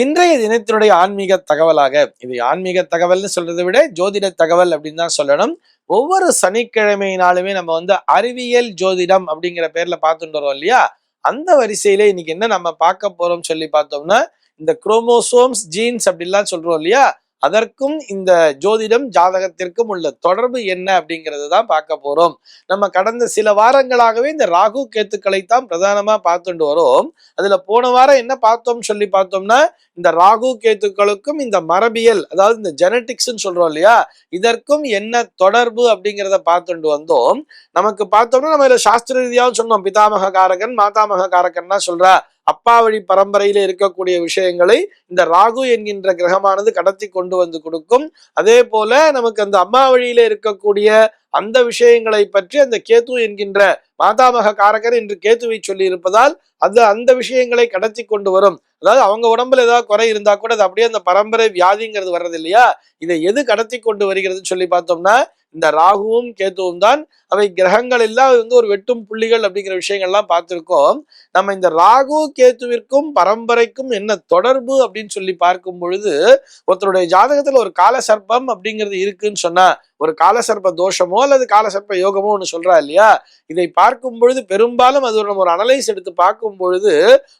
இன்றைய தினத்தினுடைய ஆன்மீக தகவலாக இது ஆன்மீக தகவல்னு சொல்றதை விட ஜோதிட தகவல் அப்படின்னு தான் சொல்லணும். ஒவ்வொரு சனிக்கிழமையினாலுமே நம்ம வந்து அறிவியல் ஜோதிடம் அப்படிங்கிற பேர்ல பார்த்துட்டு வரோம் இல்லையா? அந்த வரிசையில இன்னைக்கு என்ன நம்ம பார்க்க போறோம் சொல்லி பார்த்தோம்னா இந்த குரோமோசோம்ஸ் ஜீன்ஸ் அப்படிலாம் சொல்றோம் இல்லையா? அதற்கும் இந்த ஜோதிடம் ஜாதகத்திற்கும் உள்ள தொடர்பு என்ன அப்படிங்கிறது தான் பார்க்க போறோம். நம்ம கடந்த சில வாரங்களாகவே இந்த ராகு கேத்துக்களை தான் பிரதானமா பார்த்துட்டு வரோம். அதுல போன வாரம் என்ன பார்த்தோம் சொல்லி பார்த்தோம்னா இந்த ராகு கேத்துக்களுக்கும் இந்த மரபியல் அதாவது இந்த ஜெனட்டிக்ஸ்ன்னு சொல்றோம் இல்லையா இதற்கும் என்ன தொடர்பு அப்படிங்கிறத பார்த்துட்டு வந்தோம். நமக்கு பார்த்தோம்னா நம்ம இதுல சாஸ்திர ரீதியாகவும் சொன்னோம். பிதாமக காரகன் மாதாமக காரகன்னா சொல்றா அப்பா வழி பரம்பரையில இருக்கக்கூடிய விஷயங்களை இந்த ராகு என்கின்ற கிரகமானது கடத்தி கொண்டு வந்து கொடுக்கும். அதே போல நமக்கு அந்த அம்மா வழியில இருக்கக்கூடிய அந்த விஷயங்களை பற்றி அந்த கேத்து என்கின்ற மாதாமக காரகர் என்று கேத்துவை சொல்லி இருப்பதால் அது அந்த விஷயங்களை கடத்தி கொண்டு வரும். அதாவது அவங்க உடம்புல ஏதாவது குறை இருந்தா கூட அது அப்படியே அந்த பரம்பரை வியாதிங்கிறது வர்றது இல்லையா இதை எது கடத்தி கொண்டு வருகிறதுன்னு சொல்லி பார்த்தோம்னா இந்த ராகுவும் கேத்துவும் தான் அவை கிரகங்கள் எல்லாம் வந்து ஒரு வெட்டும் புள்ளிகள் அப்படிங்கிற விஷயங்கள்லாம் பார்த்திருக்கோம். நம்ம இந்த ராகு கேத்துவிற்கும் பரம்பரைக்கும் என்ன தொடர்பு அப்படின்னு சொல்லி பார்க்கும் பொழுது ஒருத்தருடைய ஜாதகத்துல ஒரு கால சர்ப்பம் அப்படிங்கிறது இருக்குன்னு சொன்னா ஒரு காலசர்ப்ப தோஷமோ அல்லது காலசர்ப்ப யோகமோ ஒன்று சொல்றா இல்லையா? இதை பார்க்கும் பொழுது பெரும்பாலும் அது நம்ம ஒரு அனலைஸ் எடுத்து பார்க்கும் பொழுது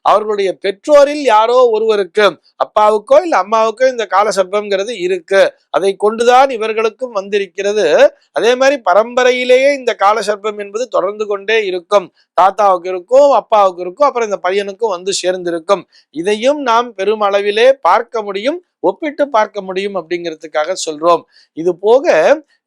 அவர்களுடைய பெற்றோரில் யாரோ ஒருவருக்கு அப்பாவுக்கோ இல்லை அம்மாவுக்கோ இந்த காலசர்ப்பம்ங்கிறது இருக்கு. அதை கொண்டுதான் இவர்களுக்கும் வந்திருக்கிறது. அதே மாதிரி பரம்பரையிலேயே இந்த காலசர்ப்பம் என்பது தொடர்ந்து கொண்டே இருக்கும். தாத்தாவுக்கு இருக்கும் அப்பாவுக்கு இருக்கும் அப்புறம் இந்த பையனுக்கும் வந்து சேர்ந்திருக்கும். இதையும் நாம் பெருமளவிலே பார்க்க முடியும். ஒப்பிட்டு பார்க்க முடியும் அப்படிங்கிறதுக்காக சொல்றோம். இது போக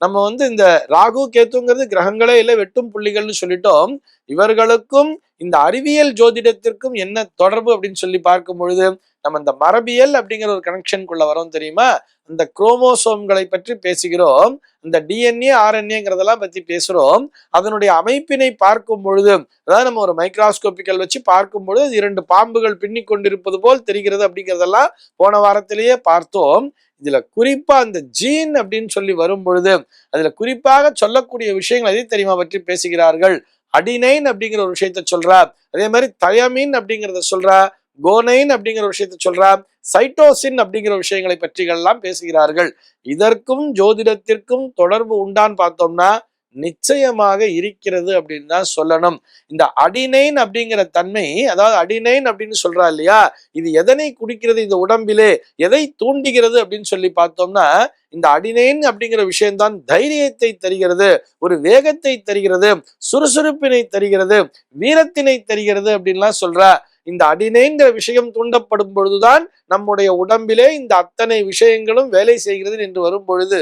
நம்ம வந்து இந்த ராகு கேத்துங்கிறது கிரகங்களே இல்லை வெட்டும் புள்ளிகள்னு சொல்லிட்டோம். இவர்களுக்கும் இந்த அறிவியல் ஜோதிடத்திற்கும் என்ன தொடர்பு அப்படின்னு சொல்லி பார்க்கும் பொழுது நம்ம இந்த மரபியல் அப்படிங்கிற ஒரு கனெக்ஷனுக்குள்ள வரோம் தெரியுமா? அந்த குரோமோசோம்களை பற்றி பேசுகிறோம். இந்த டிஎன்ஏ ஆர்என்ஏங்கிறதெல்லாம் பற்றி பேசுகிறோம் அதனுடைய அமைப்பினை பார்க்கும் பொழுது அதாவது நம்ம ஒரு மைக்ராஸ்கோபிக்கல் வச்சு பார்க்கும் பொழுது இரண்டு பாம்புகள் பின்னி கொண்டிருப்பது போல் தெரிகிறது அப்படிங்கிறதெல்லாம் போன வாரத்திலேயே பார்த்தோம். இதுல குறிப்பா அந்த ஜீன் அப்படின்னு சொல்லி வரும் பொழுது அதுல குறிப்பாக சொல்லக்கூடிய விஷயங்கள் எதை தெரியுமா பற்றி பேசுகிறார்கள்? அடினைன் அப்படிங்கிற ஒரு விஷயத்த சொல்றா. அதே மாதிரி தயமின் அப்படிங்கிறத சொல்றா. கோனைன் அப்படிங்கிற விஷயத்தை விஷயத்த சொல்றா சைட்டோசின் அப்படிங்கிற விஷயங்களை பற்றிகள்லாம் பேசுகிறார்கள். இதற்கும் ஜோதிடத்திற்கும் தொடர்பு உண்டான்னு பார்த்தோம்னா நிச்சயமாக இருக்கிறது அப்படின்னு தான் சொல்லணும். இந்த அடினைன் அப்படிங்கிற தன்மை அதாவது அடினைன் அப்படின்னு சொல்றா இல்லையா இது எதனை குடிக்கிறது இந்த உடம்பிலே எதை தூண்டுகிறது அப்படின்னு சொல்லி பார்த்தோம்னா இந்த அடினைன் அப்படிங்கிற விஷயம்தான் தைரியத்தை தருகிறது ஒரு வேகத்தை தருகிறது சுறுசுறுப்பினை தருகிறது வீரத்தினை தருகிறது அப்படின்லாம் சொல்ற. இந்த அடினைங்கிற விஷயம் தூண்டப்படும் பொழுதுதான் நம்முடைய உடம்பிலே இந்த அத்தனை விஷயங்களும் வேலை செய்கிறது என்று வரும் பொழுது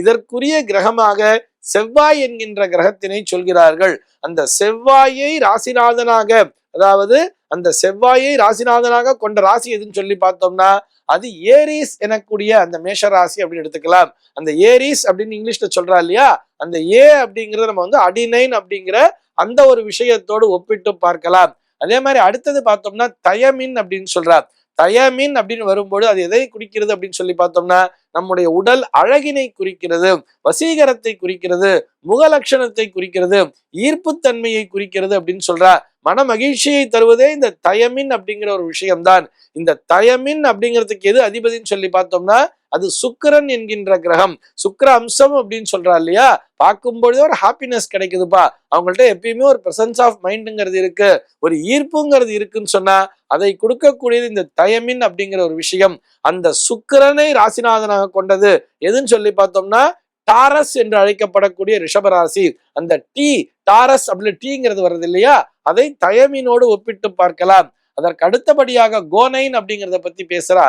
இதற்குரிய கிரகமாக செவ்வாய் என்கின்ற கிரகத்தினை சொல்கிறார்கள். அந்த செவ்வாயை ராசிநாதனாக அதாவது அந்த செவ்வாயை ராசிநாதனாக கொண்ட ராசி எதுன்னு சொல்லி பார்த்தோம்னா அது ஏரிஸ் எனக்கூடிய அந்த மேஷ ராசி அப்படின்னு எடுத்துக்கலாம். அந்த ஏரிஸ் அப்படின்னு இங்கிலீஷ்ல சொல்றா இல்லையா? அந்த ஏ அப்படிங்கிறத நம்ம வந்து அடிநைன் அப்படிங்கிற அந்த ஒரு விஷயத்தோடு ஒப்பிட்டு பார்க்கலாம். அதே மாதிரி அடுத்தது பார்த்தோம்னா தயமின் அப்படின்னு சொல்றார். தயமின் அப்படின்னு வரும்போது அது எதை குறிக்கிறது அப்படின்னு சொல்லி பார்த்தோம்னா நம்முடைய உடல் அழகினை குறிக்கிறது வசீகரத்தை குறிக்கிறது முகலட்சணத்தை குறிக்கிறது ஈர்ப்புத்தன்மையை குறிக்கிறது அப்படின்னு சொல்றா மன மகிழ்ச்சியை தருவதே இந்த தயமின் அப்படிங்கிற ஒரு விஷயம்தான். இந்த தயமின் அப்படிங்கிறதுக்கு எது அதிபதின்னு சொல்லி பார்த்தோம்னா அது சுக்கிரன் என்கின்ற கிரகம். சுக்கர அம்சம் அப்படின்னு சொல்றா இல்லையா? பார்க்கும்பொழுதே ஒரு ஹாப்பினஸ் கிடைக்குதுப்பா. அவங்கள்ட்ட எப்பயுமே ஒரு பிரசன்ஸ் ஆஃப் மைண்டுங்கிறது இருக்கு. ஒரு ஈர்ப்புங்கிறது இருக்குன்னு சொன்னா அதை கொடுக்கக்கூடியது இந்த தயமின் அப்படிங்கிற ஒரு விஷயம். அந்த சுக்கிரனை ராசிநாதனாக கொண்டது. எதுன்னு சொல்லி பார்த்தோம்னா டாரஸ் என்று அழைக்கப்படக்கூடிய ரிஷபராசி. அந்த டி டாரஸ் அப்படின்னு டீங்கிறது வருது இல்லையா? அதை தயமினோடு ஒப்பிட்டு பார்க்கலாம். அதற்கு அடுத்தபடியாக கோனைன் அப்படிங்கிறத பத்தி பேசுறா.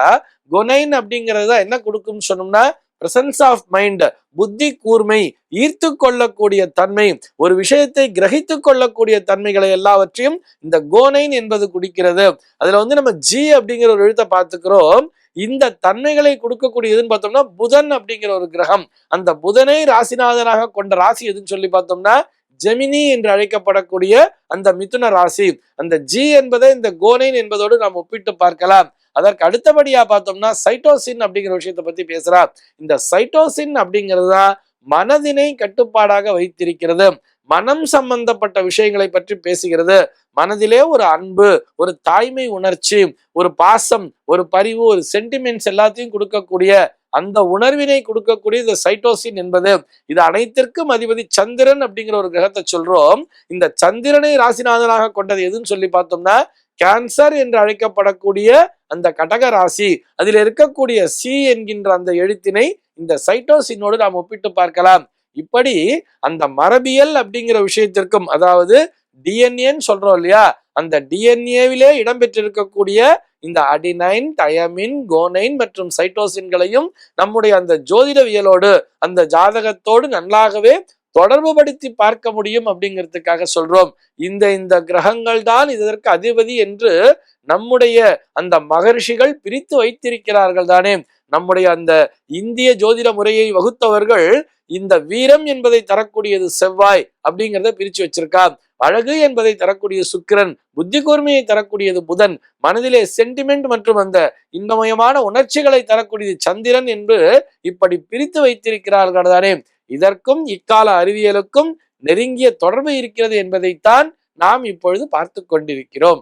கொனைன் அப்படிங்கிறத என்ன கொடுக்கும்னு சொன்னோம்னா பிரசன்ஸ் ஆஃப் மைண்ட் புத்தி கூர்மை ஈர்த்து கொள்ளக்கூடிய தன்மை ஒரு விஷயத்தை கிரகித்து கொள்ளக்கூடிய தன்மைகளை எல்லாவற்றையும் இந்த கோனைன் என்பது குடிக்கிறது. அதுல வந்து நம்ம ஜி அப்படிங்கிற ஒரு எழுத்தை பார்த்துக்கிறோம். இந்த தன்மைகளை கொடுக்கக்கூடியதுன்னு பார்த்தோம்னா புதன் அப்படிங்கிற ஒரு கிரகம். அந்த புதனை ராசிநாதனாக கொண்ட ராசி எதுன்னு சொல்லி பார்த்தோம்னா ஜெமினி என்று அழைக்கப்படக்கூடிய அந்த மிதுன ராசி. அந்த ஜி என்பதை இந்த கோனைன் என்பதோடு நாம் ஒப்பிட்டு பார்க்கலாம். அதற்கு அடுத்தபடியா பார்த்தோம்னா சைட்டோசின் அப்படிங்கிற விஷயத்தை பத்தி பேசுறா இந்த சைட்டோசின் அப்படிங்கிறது தான் மனதினை கட்டுப்பாடாக வைத்திருக்கிறது. மனம் சம்பந்தப்பட்ட விஷயங்களை பற்றி பேசுகிறது. மனதிலே ஒரு அன்பு ஒரு தாய்மை உணர்ச்சி ஒரு பாசம் ஒரு பரிவு ஒரு சென்டிமெண்ட்ஸ் எல்லாத்தையும் கொடுக்கக்கூடிய அந்த உணர்வினை கொடுக்கக்கூடிய இந்த சைட்டோசின் என்பது இது அனைத்திற்கும் அதிபதி சந்திரன் அப்படிங்கிற ஒரு கிரகத்தை சொல்றோம். இந்த சந்திரனை ராசிநாதனாக கொண்டது எதுன்னு சொல்லி பார்த்தோம்னா கேன்சர் என்று அழைக்கப்படக்கூடிய அந்த கடக ராசி அதில் இருக்கக்கூடிய சி என்கின்ற அந்த எழுத்தினை இந்த சைட்டோசினோடு நாம் ஒப்பிட்டு பார்க்கலாம். இப்படி அந்த மரபியல் அப்படிங்கிற விஷயத்திற்கும் அதாவது டிஎன்ஏன்னு சொல்றோம் இல்லையா? அந்த டிஎன்ஏவிலே இடம்பெற்றிருக்கக்கூடிய இந்த அடினைன் டயமின் கோனைன் மற்றும் சைட்டோசின்களையும் நம்முடைய அந்த ஜோதிடவியலோடு அந்த ஜாதகத்தோடு நன்றாகவே தொடர்புபடுத்தி பார்க்க முடியும் அப்படிங்கிறதுக்காக சொல்றோம். இந்த இந்த கிரகங்கள் தான் இதற்கு அதிபதி என்று நம்முடைய அந்த மகர்ஷிகள் பிரித்து வைத்திருக்கிறார்கள் தானே. நம்முடைய அந்த இந்திய ஜோதிட முறையை வகுத்தவர்கள் இந்த வீரம் என்பதை தரக்கூடியது செவ்வாய் அப்படிங்கிறத பிரிச்சு வச்சிருக்கா அழகு என்பதை தரக்கூடிய சுக்கிரன் புத்தி கூர்மையை தரக்கூடியது புதன் மனதிலே சென்டிமெண்ட் மற்றும் அந்த இன்பமயமான உணர்ச்சிகளை தரக்கூடியது சந்திரன் என்று இப்படி பிரித்து வைத்திருக்கிறார்கள் தானே. இதற்கும் இக்கால அறிவியலுக்கும் நெருங்கிய தொடர்பு இருக்கிறது என்பதைத்தான் நாம் இப்பொழுது பார்த்து கொண்டிருக்கிறோம்.